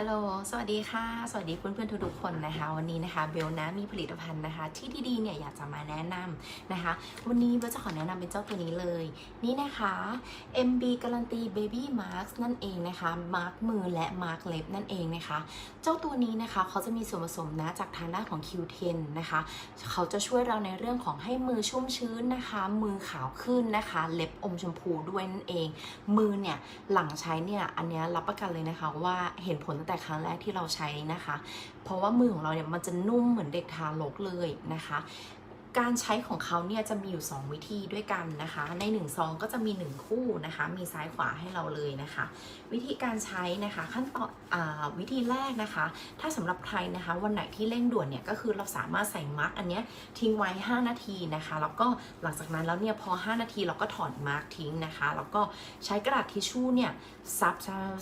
ฮัลโหล สวัสดีค่ะ สวัสดีเพื่อนๆทุกๆคนนะคะ วันนี้นะคะเบลนะมีผลิตภัณฑ์นะคะ ที่ดีๆเนี่ยอยากจะมาแนะนำนะคะ วันนี้เบลจะขอแนะนำเป็นเจ้าตัวนี้เลย นี่นะคะ MB การันตี Baby Mask นั่นเองนะคะมาร์กมือและมาร์กเล็บนั่นเองนะคะ เจ้าตัวนี้นะคะเขาจะมีส่วนผสมนะจากทางด้านของ Q10 นะคะ เขาจะช่วยเราในเรื่องของให้มือชุ่มชื้นนะคะ มือขาวขึ้นนะคะ เล็บอมชมพูด้วยนั่นเอง มือเนี่ยหลังใช้เนี่ยอันนี้รับประกันเลยนะคะว่าเห็นผลแต่ครั้งแรกที่เราใช้นะคะ เพราะว่ามือของเราเนี่ยมันจะนุ่มเหมือนเด็กทารกเลยนะคะ การใช้ของเขาเนี่ยจะมีอยู่ 2 วิธีด้วยกันนะคะ ใน1ซองก็จะมี 1 คู่นะคะ มีซ้ายขวาให้เราเลยนะคะ วิธีการใช้นะคะขั้นตอนอวิธีแรกนะคะ ถ้าสำหรับใครนะคะวันไหนที่เร่งด่วนเนี่ยก็คือเราสามารถใส่มาร์กอันเนี้ยทิ้งไว้ 5 นาทีนะคะ แล้วก็หลังจากนั้นแล้วเนี่ยพอ 5 นาทีเราก็ถอดมาร์กทิ้งนะคะ แล้วก็ใช้กระดาษทิชชู่เนี่ยซับ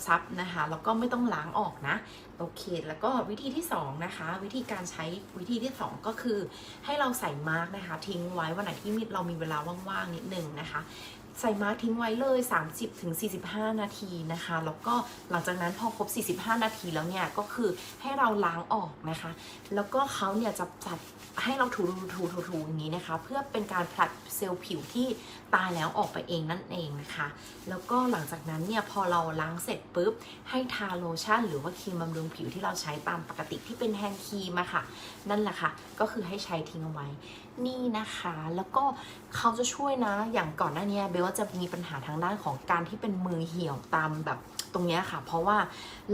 ซับนะคะแล้วก็ไม่ต้องล้างออกนะ โอเค แล้วก็วิธีที่สองนะคะ วิธีการใช้วิธีที่สองก็คือ ให้เราใส่มาร์กนะคะ ทิ้งไว้วันไหนที่เรามีเวลาว่างๆนิดนึงนะคะ ใส่มาร์กทิ้งไว้เลย 30ถึง45 นาทีนะคะ แล้วก็หลังจากนั้นพอครบ 45 นาทีแล้วเนี่ยก็คือให้เราล้างออกนะคะ แล้วก็เขาเนี่ยจะจัดให้เราถูถูถูถูถูอย่างนี้นะคะ เพื่อเป็นการผลัดเซลล์ผิวที่ตายแล้วออกไปเองนั่นเองนะคะ แล้วก็หลังจากนั้นเนี่ยพอเราล้างเสร็จปุ๊บให้ทาโลชั่น หรือว่าครีมบำรุงผิวที่เราใช้ตามปกติที่เป็นแฮนด์ครีมอะค่ะ นั่นแหละค่ะ ก็คือให้ใช้ทิ้งเอาไว้ นี่นะคะ แล้วก็เขาจะช่วยนะ อย่างก่อนหน้านี้เบลว่าจะมีปัญหาทางด้านของการที่เป็นมือเหี่ยวตามแบบตรงนี้ค่ะ เพราะว่า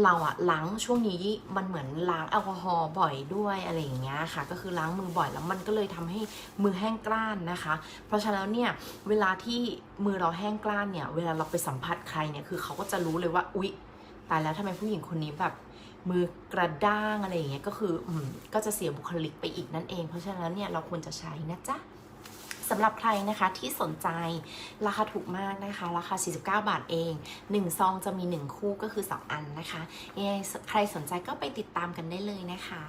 เราอะล้างช่วงนี้มันเหมือนล้างแอลกอฮอล์บ่อยด้วยอะไรอย่างเงี้ยค่ะ ก็คือล้างมือบ่อยแล้วมันก็เลยทำให้มือแห้งกร้านนะคะ เพราะฉะนั้นเนี่ยเวลาที่มือเราแห้งกร้านเนี่ยเวลาเราไปสัมผัสใครเนี่ยคือเขาก็จะรู้เลยว่าอุ๊ย ตายแล้วทำไมผู้หญิงคนนี้แบบมือกระด้างอะไรอย่างเงี้ยก็คืออก็จะเสียบุคลิกไปอีกนั่นเอง เพราะฉะนั้นเนี่ยเราควรจะใช้นะจ๊ะสำหรับใครนะคะที่สนใจราคาถูกมากนะคะ ราคา 49 บาทเอง 1 ซองจะมี 1 คู่ก็คือ 2 อันนะคะยังไงใครสนใจก็ไปติดตามกันได้เลยนะคะ